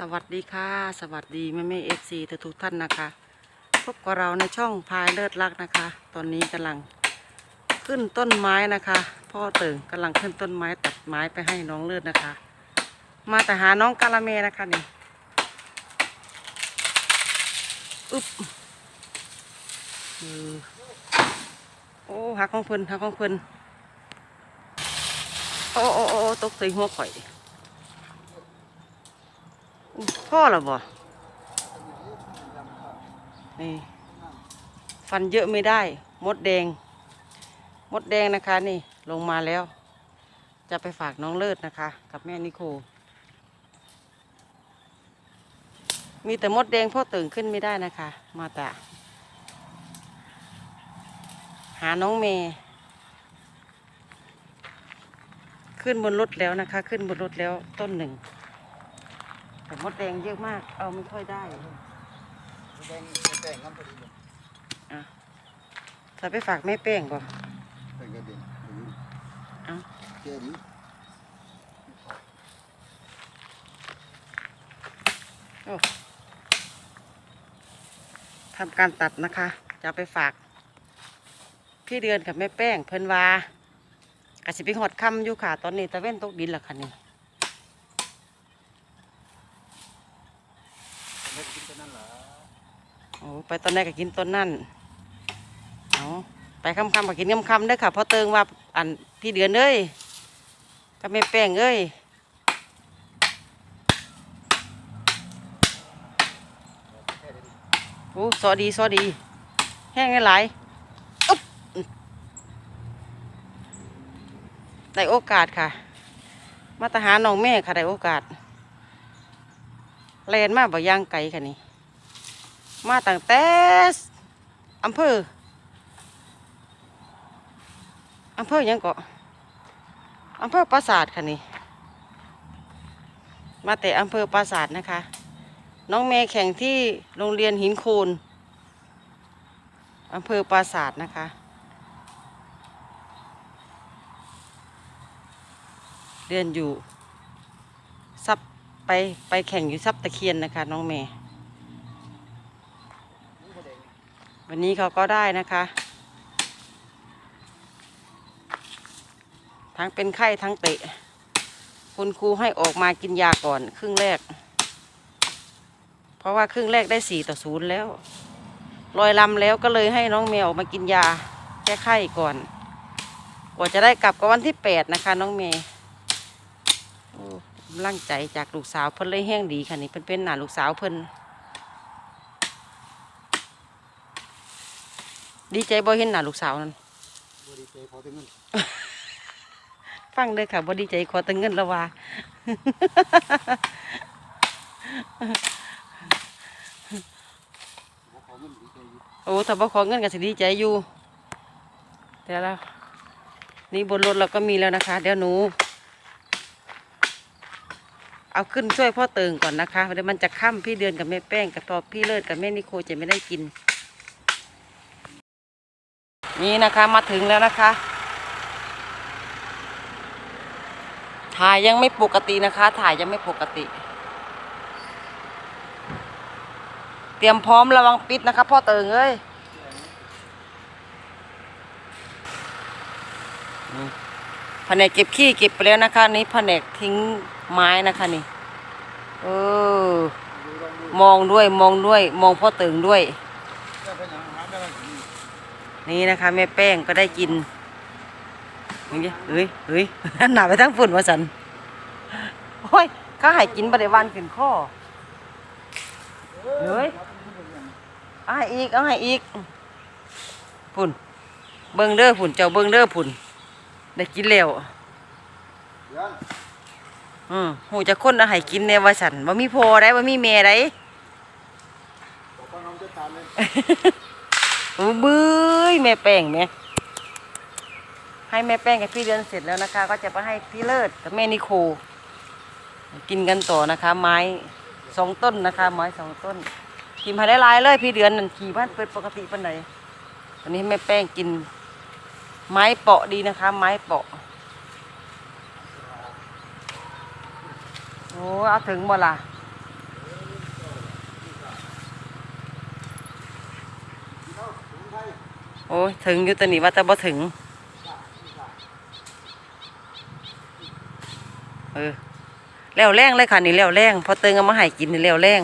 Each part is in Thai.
สวัสดีค่ะ สวัสดีแม่แม่เอฟซีทุกท่านนะคะ พบกับเราในช่องพายเลิศรักนะคะ ตอนนี้กำลังขึ้นต้นไม้นะคะ พ่อเติ่งกำลังขึ้นต้นไม้ตัดไม้ไปให้น้องเลิศนะคะ มาแต่หาน้องกาละเมนะคะนี่อึ๊บเออโอ้หักของเพิ่นหักของเพิ่นโอ้โอ้โอ้ตกใส่หัวข่อย พ่อหรอบ่นี่ฟันเยอะไม่ได้ มดแดง มดแดงนะคะ นี่ลงมาแล้ว จะไปฝากน้องเลิศนะคะ กับแม่นิโค มีแต่มดแดงพ่อตื่นขึ้นไม่ได้นะคะ มาแต่หาน้องเมย์ขึ้นบนรถแล้วนะคะ ขึ้นบนรถแล้วต้นหนึ่ง แต่มดแดงเยอะมาก เอาไม่ค่อยได้แดงแดงน้ำพอดีเลยอะจะไปฝากแม่เป้งบ่เป็นกระเด็นเอ้าเจดีโอ้ทำการตัดนะคะ จะเอาไปฝาก พี่เดือนกับแม่แป้งเพิ่นว่ากสิไปหอดคำอยู่ค่ะ ตอนนี้ตะเว้นตกดินและค่ะนี่ เล็กกินตัวนั้นเหรอโอ้ไปตอนแรกก็กินต้นนั่นเอาไปคำคำก็กินคำคำเด้อค่ะเพอเติงว่าอันพี่เดือนเอ้ยกับแม่แป้งเอ้ยโอ้สอดีสอดี แห้งหลายอุ๊บได้โอกาสค่ะ มาตหาน้องแม่ค่ะได้โอกาส แลนมาบ่ย่างไก่ค่ะนี่มาตั้งแต่อำเภออำเภอยังเกาะอำเภอปราสาทค่ะนี่มาแต่อำเภอปราสาทนะคะ น้องเมย์แข่งที่โรงเรียนหินโคนอำเภอปราสาทนะคะเรียนอยู่ ซับ ไปไปแข่งอยู่ซับตะเคียนนะคะ น้องเมย์วันนี้เขาก็ได้นะคะ ทั้งเป็นไข้ทั้งเตะ คุณครูให้ออกมากินยาก่อนครึ่งแรก เพราะว่าครึ่งแรกได้สี่ต่อศูนย์แล้วลอยลำแล้วก็เลยให้น้องเมย์ออกมากินยาแก้ไข้ก่อน กว่าจะได้กลับก็วันที่แปดนะคะ น้องเมย์โอ้กำลังใจจากลูกสาวเพิ่นเลยแห้งดีค่ะนี่เพิ่นเป็นหนาลูกสาวเพิ่นดีใจบ่เห็นหน้าลูกสาวนั่นบริเตพอถึงเงิน ฟังเลยค่ะบ่ดีใจขอแตังเงินและว่าบอกขอเงินดีใจอยู่โอ้ถ้าบ่ขอเงินก็สิดีใจอยู่เดี๋ยวแล้วนี่บนรถเราก็มีแล้วนะคะ เดี๋ยวหนู เอาขึ้นช่วยพ่อเติงก่อนนะคะเดี๋ยวมันจะค่ำพี่เดือนกับแม่แป้งกับพอพี่เลิศกับแม่นิโคจะไม่ได้กิน นี่นะคะมาถึงแล้วนะคะถ่ายยังไม่ปกตินะคะ ถ่ายยังไม่ปกติ เตรียมพร้อมระวังปิดนะคะพ่อเติงเอ้ยแผนกเก็บขี้เก็บไปแล้วนะคะนี่แผนกทิ้ง ไม้นะคะนี่ เออ มองด้วยมองด้วย มองพ่อเติงด้วย นี่นะคะแม่แป้งก็ได้กินเฮ้ยเฮ้ยเฮ้ยหนาไปทั้งฝุ่นวะสันโอ้ยเขาให้กินบริวารขึ้นข้อเฮ้ยเอาให้อีกเอาให้อีกพุ่น เบิ่งเด้อพุ่นเจ้าเบิ่งเด้อพุ่นได้กินแล้ว อนอืมหูจะคนเอาให้กินแน่ว่าสันว่ามีพอได้ว่ามีแม่ได้บอกว่าน้องจะตามเลยโอ้บื้ยแม่แป้งแม่ให้แม่แป้งกับพี่เดือนเสร็จแล้วนะคะ ก็จะไปให้พี่เลิศกับแม่นิโค กินกันต่อนะคะ ไม้สองต้นนะคะ ไม้สองต้น กินภายได้หลายเลยพี่เดือนนั่นขี่บ้านเปิดปกติปันไหนวันนี้แม่แป้งกิน ไม้เปาะดีนะคะ ไม้เปาะ โอ้เอาถึงบ่ละโอ้ยถึงอยู่ตอนนี้ว่าแต่บ่ถึง เออแล้วแรงเลยค่ะนี่แล้วแรงพอเติงเอามาให้กินนี่แล้วแรง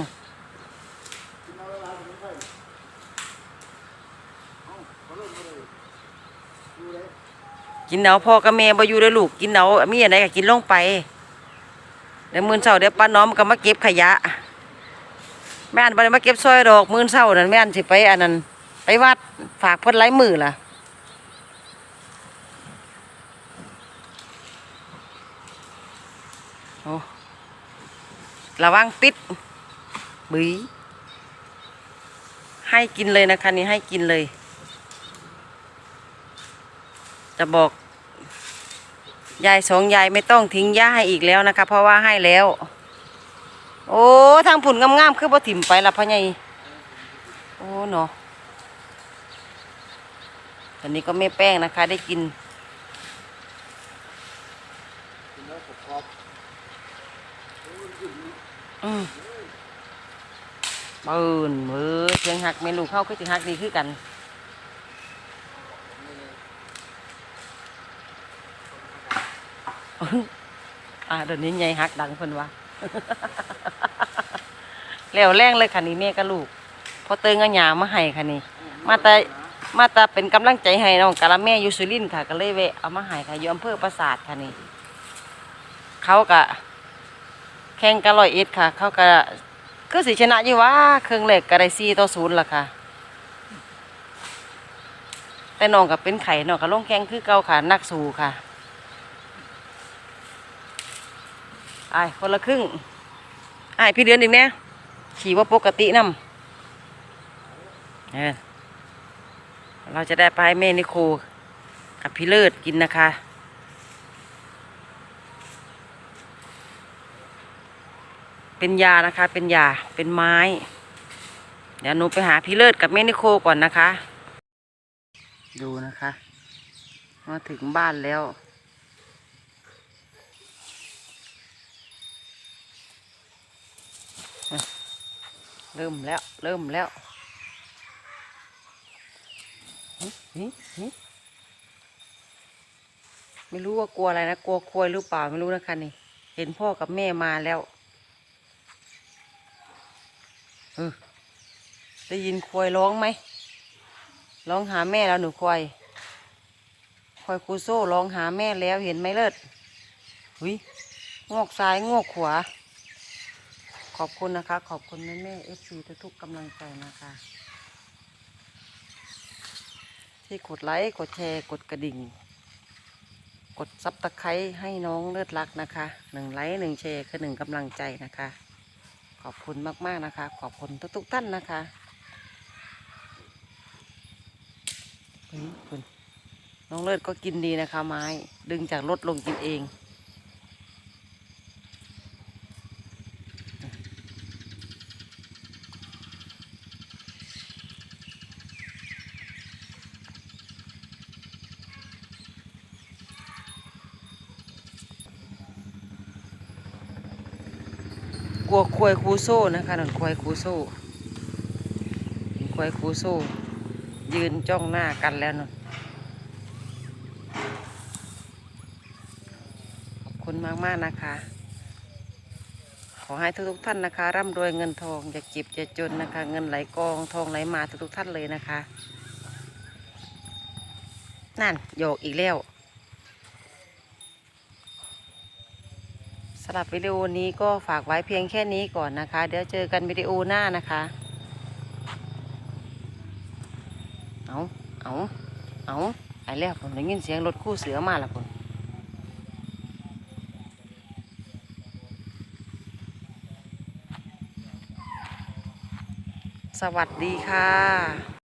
กินเนาพ่อกับแม่บ่อยู่ด้วยลูกกินเนามีอะไรก็กินลงไป เดี๋ยวมื้อเช้าเดี๋ยวป้าน้อมก็มาเก็บขยะ แม่อันได้มาเก็บซอยดอกมื้อเช้านั่นแม่อันสิไปอันนั้นไปวัดฝากเพิ่นหลายมื้อล่ะโอ้ระวังปิดบึยให้กินเลยนะคะนี่ให้กินเลย จะบอก ยายสองยายไม่ต้องทิ้งย่าให้อีกแล้วนะคะ เพราะว่าให้แล้ว โอ้ทางผุนงามๆคือบ่ถิ่มไปละพ่อใหญ่โอ้เนาะตอนนี้ก็ไม่แป้งนะคะ ได้กินกินแล้วกรอบอืมเบิ่นเบ้อเสียงหักแม่ลูกเข้าคือสิหักดีคือกัน อ่าเดี๋ยวนี้ยายหักดังเพิ่นวะแล้วแรงเลยค่ะนี่แม่กับลูกพอเติงเอาหยามาให้ค่ะนี่ มาแต่มาแต่เป็นกำลังใจให้น้องกะละแม่อยู่สุรินทร์ค่ะก็เลยแวะเอามาให้ค่ะอยู่อำเภอปราสาทค่ะนี่เขากะแข่งกันร้อยเอ็ดค่ะ เขากะคือสิชนะอยู่ว่าเครื่องแรกก็ได้สี่ต่อศูนย์ล่ะค่ะ แต่น้องก็เป็นไข่น้องก็ลงแข่งคือเก่าค่ะนักสู้ค่ะ ไอ้ายคนละครึ่งไอ้ายพี่เดือนอีกเนี่ยขี่ว่าปกตินํเออเราจะได้ไปให้แม่นิโคกับพี่เลิศกินนะคะ เป็นยานะคะ เป็นยา เป็นไม้ เดี๋ยวหนูไปหาพี่เลิศกับแม่นิโคก่อนนะคะ ดูนะคะ มาถึงบ้านแล้ว เริ่มแล้ว เริ่มแล้วไม่รู้ว่ากลัวอะไรนะ กลัวควยหรือเปล่าไม่รู้นะคะนี่ เห็นพ่อกับแม่มาแล้วเออได้ยินควยร้องไหม ร้องหาแม่แล้วหนูควยควยคูโซ่ร้องหาแม่แล้วเห็นไหมเลิศหุยงอกซ้ายงอกขวา ขอบคุณนะคะ ขอบคุณแม่แม่เอฟซีทุกๆกำลังใจนะคะ ที่กดไลค์กดแชร์กดกระดิ่ง กดซับตะไคร้ให้น้องเลิศรักนะคะหนึ่งไลค์หนึ่งแชร์คือหนึ่งกำลังใจนะคะ ขอบคุณมากๆนะคะ ขอบคุณทุกๆท่านนะคะคุณน้องเลิศก็กินดีนะคะ ไม้ดึงจากรถลงกินเอง กัวควายคูโซ่นะคะนั่นควายคูโซ่ควายคูโซ่ ยืนจ้องหน้ากันแล้วนั่นขอบคุณมากมากๆนะคะ ขอให้ทุกๆท่านนะคะ ร่ำรวยเงินทองอย่าเจ็บอย่าจนนะคะ เงินไหลกองทองไหลมาทุกๆท่านเลยนะคะ นั่นโยกอีกแล้ว สำหรับวิดีโอนี้ก็ฝากไว้เพียงแค่นี้ก่อนนะคะ เดี๋ยวเจอกันวิดีโอหน้านะคะ เอาเอาเอาไอ้แล้วผมได้ยินเสียงรถคู่เสือมาล้วผมสวัสดีค่ะ